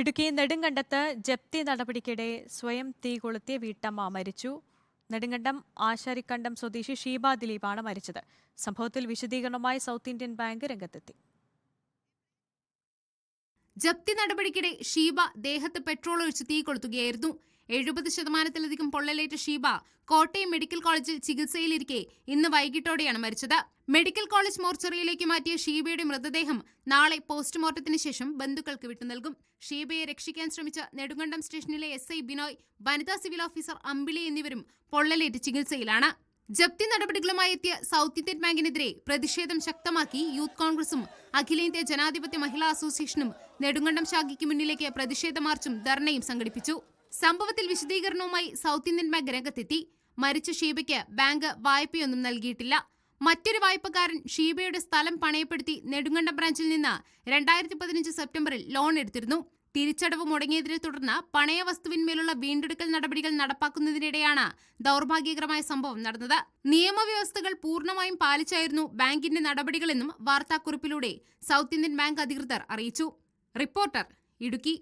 ഇടുക്കി നെടുങ്കണ്ടത്ത് ജപ്തി നടപടിക്കിടെ സ്വയം തീ കൊളുത്തിയ വീട്ടമ്മ മരിച്ചു. നെടുങ്കണ്ടം ആശാരിക്കണ്ടം സ്വദേശി ഷീബ ദിലീപാണ് മരിച്ചത്. സംഭവത്തിൽ വിശദീകരണവുമായി സൗത്ത് ഇന്ത്യൻ ബാങ്ക് രംഗത്തെത്തി. ജപ്തി നടപടിക്കിടെ ഷീബ ദേഹത്ത് പെട്രോൾ ഒഴിച്ച് തീ കൊളുത്തുകയായിരുന്നു. എഴുപത് ശതമാനത്തിലധികം പൊള്ളലേറ്റ ഷീബ കോട്ടയം മെഡിക്കൽ കോളേജിൽ ചികിത്സയിലിരിക്കെ ഇന്ന് വൈകിട്ടോടെയാണ് മരിച്ചത്. മെഡിക്കൽ കോളേജ് മോർച്ചറിയിലേക്ക് മാറ്റിയ ഷീബയുടെ മൃതദേഹം നാളെ പോസ്റ്റ്മോർട്ടത്തിന് ശേഷം ബന്ധുക്കൾക്ക് വിട്ടു നൽകും. ഷീബയെ രക്ഷിക്കാൻ ശ്രമിച്ച നെടുങ്കണ്ടം സ്റ്റേഷനിലെ എസ് ഐ ബിനോയ് വനിതാ സിവിൽ ഓഫീസർ അമ്പിളി എന്നിവരും പൊള്ളലേറ്റ് ചികിത്സയിലാണ്. ജപ്തി നടപടികളുമായി എത്തിയ സൗത്ത് ഇന്ത്യൻ ബാങ്കിനെതിരെ പ്രതിഷേധം ശക്തമാക്കി യൂത്ത് കോൺഗ്രസും അഖിലേന്ത്യാ ജനാധിപത്യ മഹിളാ അസോസിയേഷനും നെടുങ്കണ്ടം ശാഖയ്ക്ക് മുന്നിലേക്ക് പ്രതിഷേധ മാർച്ചും ധർണയും സംഘടിപ്പിച്ചു. സംഭവത്തിൽ വിശദീകരണവുമായി സൗത്ത് ഇന്ത്യൻ ബാങ്ക് രംഗത്തെത്തി. മരിച്ച ഷീബയ്ക്ക് ബാങ്ക് വായ്പയൊന്നും നൽകിയിട്ടില്ല. മറ്റൊരു വായ്പക്കാരൻ ഷീബയുടെ സ്ഥലം പണയപ്പെടുത്തി നെടുങ്കണ്ടം ബ്രാഞ്ചിൽ നിന്ന് രണ്ടായിരത്തി പതിനഞ്ച് സെപ്റ്റംബറിൽ ലോൺ എടുത്തിരുന്നു. തിരിച്ചടവ് മുടങ്ങിയതിനെ തുടർന്ന് പണയ വസ്തുവിന്മേലുള്ള വീണ്ടെടുക്കൽ നടപടികൾ നടപ്പാക്കുന്നതിനിടെയാണ് ദൗർഭാഗ്യകരമായ സംഭവം നടന്നത്. നിയമവ്യവസ്ഥകൾ പൂർണമായും പാലിച്ചായിരുന്നു ബാങ്കിന്റെ നടപടികളെന്നും വാർത്താക്കുറിപ്പിലൂടെ സൗത്ത് ഇന്ത്യൻ ബാങ്ക് അധികൃതർ അറിയിച്ചു. റിപ്പോർട്ടർ ഇടുക്കി.